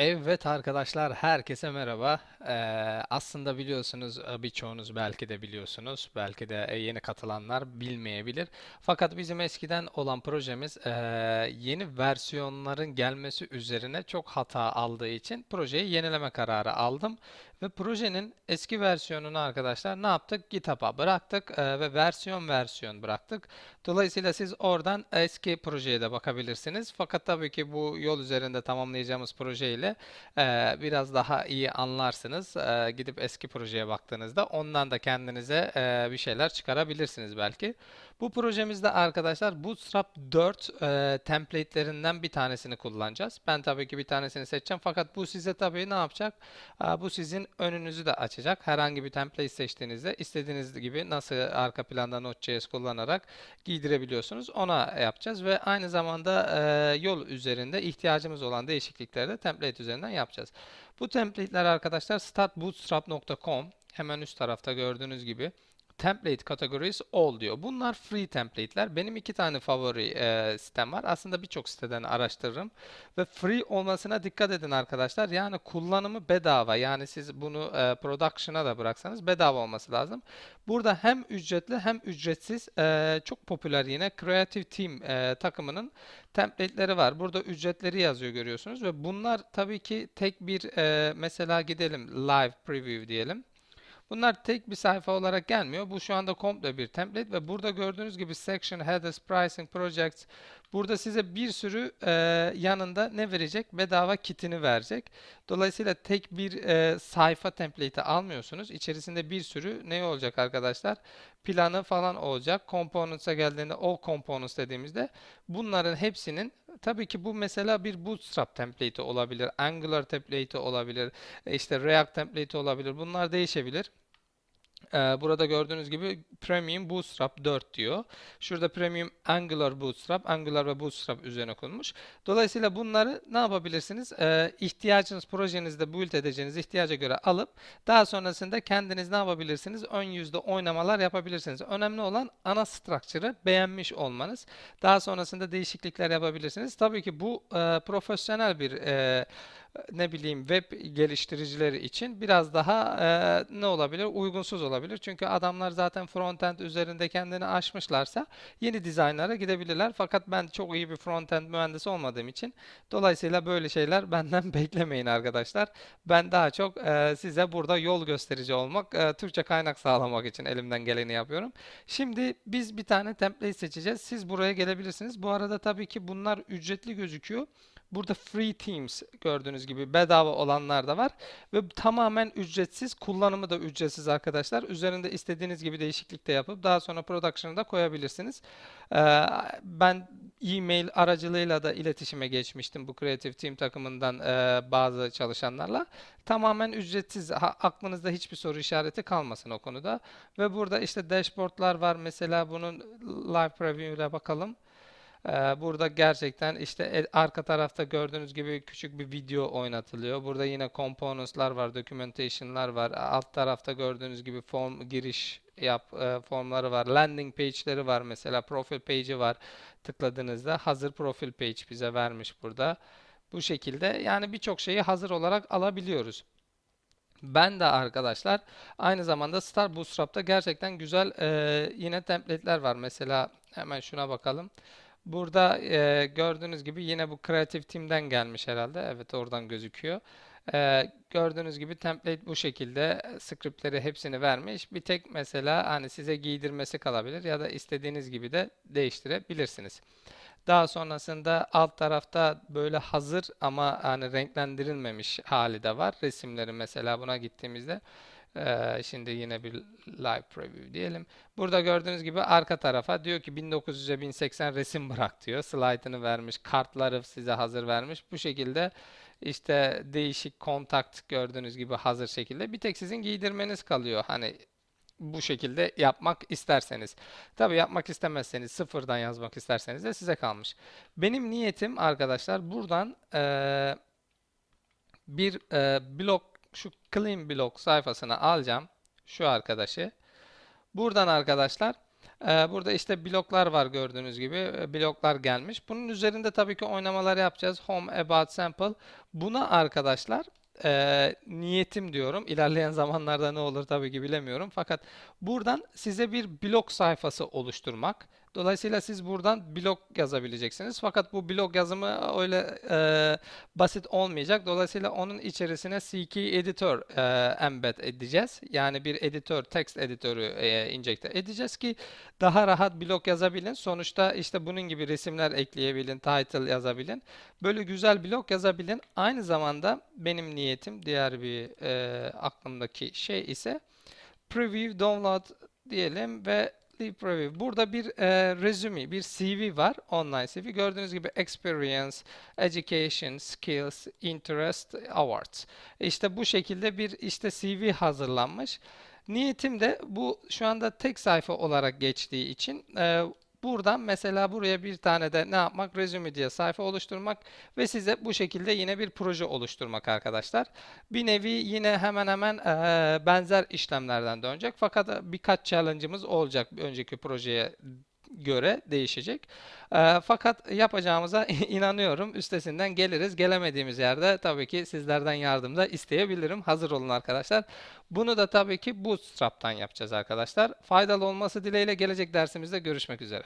Evet arkadaşlar, herkese merhaba. Ee, aslında biliyorsunuz, e, birçoğunuz belki de biliyorsunuz, belki de e, yeni katılanlar bilmeyebilir. Fakat bizim eskiden olan projemiz e, yeni versiyonların gelmesi üzerine çok hata aldığı için projeyi yenileme kararı aldım. Ve projenin eski versiyonunu arkadaşlar ne yaptık? GitHub'a bıraktık e, ve versiyon versiyon bıraktık. Dolayısıyla siz oradan eski projeye de bakabilirsiniz. Fakat tabii ki bu yol üzerinde tamamlayacağımız projeyle e, biraz daha iyi anlarsınız. E, gidip eski projeye baktığınızda ondan da kendinize e, bir şeyler çıkarabilirsiniz belki. Bu projemizde arkadaşlar Bootstrap 4 e, template'lerinden bir tanesini kullanacağız. Ben tabii ki bir tanesini seçeceğim. Fakat bu size tabii ne yapacak? E, bu sizin önünüzü de açacak. Herhangi bir template seçtiğinizde istediğiniz gibi nasıl arka planda Node.js kullanarak giydirebiliyorsunuz. Ona yapacağız ve aynı zamanda e, yol üzerinde ihtiyacımız olan değişiklikleri de template üzerinden yapacağız. Bu template'ler arkadaşlar startbootstrap.com hemen üst tarafta gördüğünüz gibi template categories all diyor. Bunlar free template'ler. Benim iki tane favori e, sitem var. Aslında birçok siteden araştırırım. Ve free olmasına dikkat edin arkadaşlar. Yani kullanımı bedava. Yani siz bunu e, production'a da bıraksanız bedava olması lazım. Burada hem ücretli hem ücretsiz e, çok popüler yine Creative Team e, takımının template'leri var. Burada ücretleri yazıyor görüyorsunuz ve bunlar tabii ki tek bir e, mesela gidelim live preview diyelim. Bunlar tek bir sayfa olarak gelmiyor. Bu şu anda komple bir template ve burada gördüğünüz gibi section, headers, pricing, projects burada size bir sürü e, yanında ne verecek? Bedava kitini verecek. Dolayısıyla tek bir e, sayfa template'i almıyorsunuz. İçerisinde bir sürü ne olacak arkadaşlar? Planı falan olacak. Components'a geldiğinde all components dediğimizde bunların hepsinin tabii ki bu mesela bir Bootstrap template'i olabilir, Angular template'i olabilir, e, işte React template'i olabilir. Bunlar değişebilir. Ee, burada gördüğünüz gibi Premium Bootstrap 4 diyor. Şurada Premium Angular Bootstrap, Angular ve Bootstrap üzerine konmuş. Dolayısıyla bunları ne yapabilirsiniz? Ee, ihtiyacınız, projenizde build edeceğiniz ihtiyaca göre alıp daha sonrasında kendiniz ne yapabilirsiniz? Ön yüzde oynamalar yapabilirsiniz. Önemli olan ana structure'ı beğenmiş olmanız. Daha sonrasında değişiklikler yapabilirsiniz. Tabii ki bu e, profesyonel bir e, ne bileyim web geliştiricileri için biraz daha e, ne olabilir? Uygunsuz olabilir. Çünkü adamlar zaten frontend üzerinde kendini aşmışlarsa yeni dizaynlara gidebilirler. Fakat ben çok iyi bir frontend mühendisi olmadığım için dolayısıyla böyle şeyler benden beklemeyin arkadaşlar. Ben daha çok e, size burada yol gösterici olmak, e, Türkçe kaynak sağlamak için elimden geleni yapıyorum. Şimdi biz bir tane template seçeceğiz. Siz buraya gelebilirsiniz. Bu arada tabii ki bunlar ücretli gözüküyor. Burada free teams gördüğünüz gibi bedava olanlar da var ve tamamen ücretsiz. Kullanımı da ücretsiz arkadaşlar. Üzerinde istediğiniz gibi değişiklik de yapıp daha sonra production'a da koyabilirsiniz. Ee, ben e-mail aracılığıyla da iletişime geçmiştim bu Creative Team takımından e, bazı çalışanlarla. Tamamen ücretsiz. Ha, aklınızda hiçbir soru işareti kalmasın o konuda. Ve burada işte dashboardlar var. Mesela bunun live preview'le bakalım. Ee, burada gerçekten işte e, arka tarafta gördüğünüz gibi küçük bir video oynatılıyor. Burada yine components'lar var, documentation'lar var. Alt tarafta gördüğünüz gibi form giriş yap e, formları var. Landing page'leri var mesela. Profil page'i var. Tıkladığınızda hazır profil page bize vermiş burada. Bu şekilde yani birçok şeyi hazır olarak alabiliyoruz. Ben de arkadaşlar aynı zamanda Star Bootstrap'ta gerçekten güzel e, yine template'ler var. Mesela hemen şuna bakalım. Burada e, gördüğünüz gibi yine bu Creative Team'den gelmiş herhalde. Evet oradan gözüküyor. E, gördüğünüz gibi template bu şekilde scriptleri hepsini vermiş. Bir tek mesela hani size giydirmesi kalabilir ya da istediğiniz gibi de değiştirebilirsiniz. Daha sonrasında alt tarafta böyle hazır ama hani renklendirilmemiş hali de var. Resimleri mesela buna gittiğimizde ee, şimdi yine bir live preview diyelim. Burada gördüğünüz gibi arka tarafa diyor ki 1900'e 1080 resim bırak diyor. Slide'ını vermiş, kartları size hazır vermiş. Bu şekilde işte değişik kontakt gördüğünüz gibi hazır şekilde. Bir tek sizin giydirmeniz kalıyor. Hani bu şekilde yapmak isterseniz. Tabi yapmak istemezseniz sıfırdan yazmak isterseniz de size kalmış. Benim niyetim arkadaşlar buradan e, bir e, blok şu clean blog sayfasına alacağım şu arkadaşı. Buradan arkadaşlar Ee, burada işte bloklar var gördüğünüz gibi. Ee, Bloklar gelmiş. Bunun üzerinde tabii ki oynamalar yapacağız. Home, About, Sample. Buna arkadaşlar e, niyetim diyorum. İlerleyen zamanlarda ne olur tabii ki bilemiyorum. Fakat buradan size bir blog sayfası oluşturmak. Dolayısıyla siz buradan blog yazabileceksiniz. Fakat bu blog yazımı öyle e, basit olmayacak. Dolayısıyla onun içerisine CK Editor e, embed edeceğiz. Yani bir editör, text editörü e, injecte edeceğiz ki daha rahat blog yazabilin. Sonuçta işte bunun gibi resimler ekleyebilin, title yazabilin. Böyle güzel blog yazabilin. Aynı zamanda benim niyetim diğer bir e, aklımdaki şey ise preview download diyelim ve leave preview. Burada bir e, resume, bir CV var. Online CV. Gördüğünüz gibi experience, education, skills, interest, awards. İşte bu şekilde bir işte CV hazırlanmış. Niyetim de bu şu anda tek sayfa olarak geçtiği için e, buradan mesela buraya bir tane de ne yapmak? Resume diye sayfa oluşturmak ve size bu şekilde yine bir proje oluşturmak arkadaşlar. Bir nevi yine hemen hemen eee, benzer işlemlerden dönecek. Fakat birkaç challenge'ımız olacak önceki projeye göre değişecek. Eee, fakat yapacağımıza inanıyorum. Üstesinden geliriz. Gelemediğimiz yerde tabii ki sizlerden yardım da isteyebilirim. Hazır olun arkadaşlar. Bunu da tabii ki Bootstrap'tan yapacağız arkadaşlar. Faydalı olması dileğiyle gelecek dersimizde görüşmek üzere.